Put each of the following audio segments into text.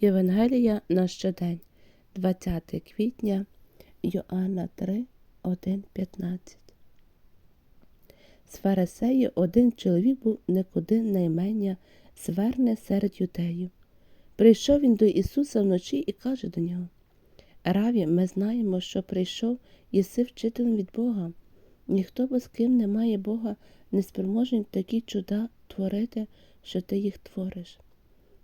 Євангелія на щодень, 20 квітня, Йоанна 3, 1, 15. З фарисеїв один чоловік був некуди наймення зверне серед юдеїв. Прийшов він до Ісуса вночі і каже до нього Раві, ми знаємо, що прийшов єси вчителем від Бога. Ніхто бо з ким не має Бога, не спроможний такі чуда творити, що ти їх твориш.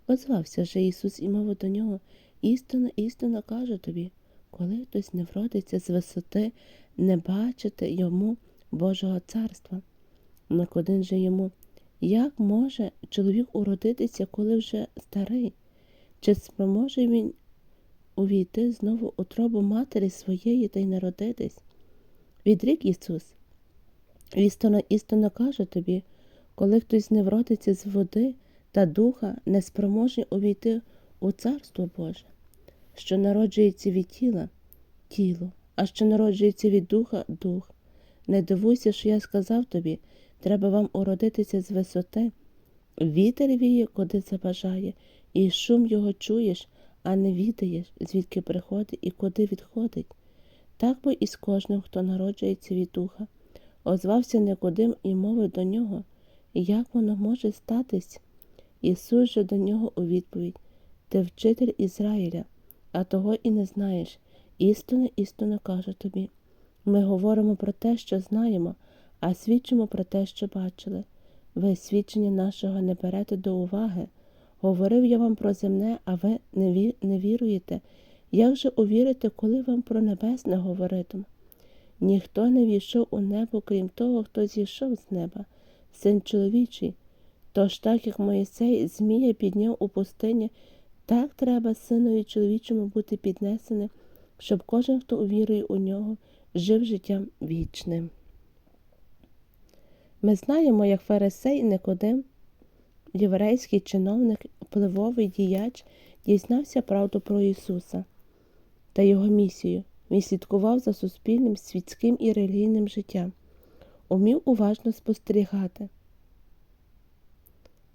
Озвався же Ісус і мовив до нього істинно, істинно кажу тобі, коли хтось не вродиться з висоти, не бачити йому Божого царства. Никодин же йому, як може чоловік уродитися, коли вже старий? Чи споможе він увійти знову у тробу матері своєї та й народитись? Відрік Ісус. Істинно, істинно кажу тобі, коли хтось не вродиться з води та духа, не спроможний увійти у Царство Боже, що народжується від тіла тіло, а що народжується від духа дух. Не дивуйся, що я сказав тобі, треба вам уродитися з висоти. Вітер віє, куди забажає, і шум його чуєш, а не відаєш, звідки приходить і куди відходить. Так бо і з кожним, хто народжується від духа. Озвався Никодим і мовив до нього, як воно може статись? Ісус же до нього у відповідь Ти вчитель Ізраїля, а того і не знаєш. Істинно, істинно кажу тобі. Ми говоримо про те, що знаємо, а свідчимо про те, що бачили. Ви свідчення нашого не берете до уваги. Говорив я вам про земне, а ви не, ві... не віруєте. Як же увірите, коли вам про небесне говоритиму? Ніхто не війшов у небо, крім того, хто зійшов з неба, син чоловічий. Тож так, як Моїсей Змія підняв у пустині, так треба синові чоловічому бути піднесеним, щоб кожен, хто увірує у нього, жив життям вічним. Ми знаємо, як фарисей Никодим, єврейський чиновник, впливовий діяч, дізнався правду про Ісуса та Його місію. Він слідкував за суспільним, світським і релігійним життям, умів уважно спостерігати,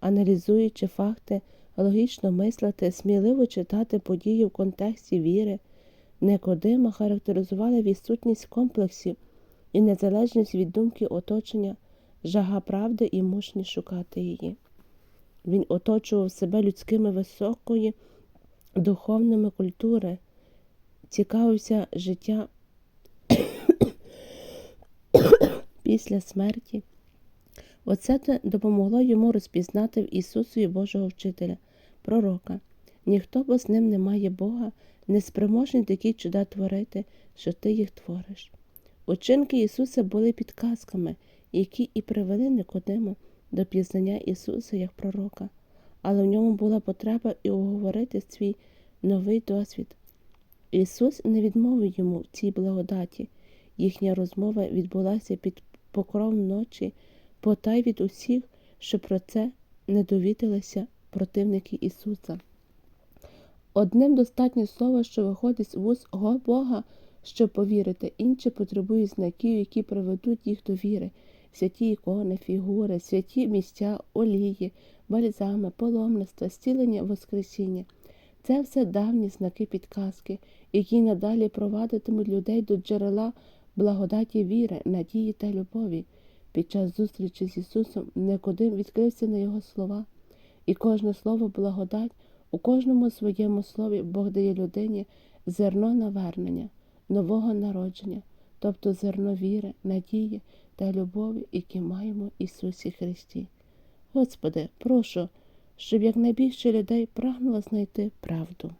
аналізуючи факти, логічно мислити, сміливо читати події в контексті віри, Никодима характеризували відсутність комплексів і незалежність від думки оточення, жага правди і мужність шукати її. Він оточував себе людськими високої духовними культури, цікавився життя після смерті. Оце допомогло йому розпізнати в Ісусові Божого вчителя, пророка. Ніхто бо з ним не має Бога, не спроможний такі чуда творити, що ти їх твориш. Учинки Ісуса були підказками, які і привели Никодиму до пізнання Ісуса як пророка, але в ньому була потреба і оговорити свій новий досвід. Ісус не відмовив йому в цій благодаті. Їхня розмова відбулася під покровом ночі, потай від усіх, що про це не довідалися противники Ісуса. Одним достатньо слова, що виходить з вуз Бога, щоб повірити, інші потребують знаків, які приведуть їх до віри, святі ікони, фігури, святі місця, олії, бальзами, паломництва, зцілення, воскресіння. Це все давні знаки підказки, які надалі провадитимуть людей до джерела благодаті віри, надії та любові. Під час зустрічі з Ісусом Никодим відкрився на Його слова, і кожне слово благодать, у кожному своєму слові Бог дає людині зерно навернення, нового народження, тобто зерно віри, надії та любові, які маємо Ісусі Христі. Господи, прошу, щоб якнайбільше людей прагнуло знайти правду.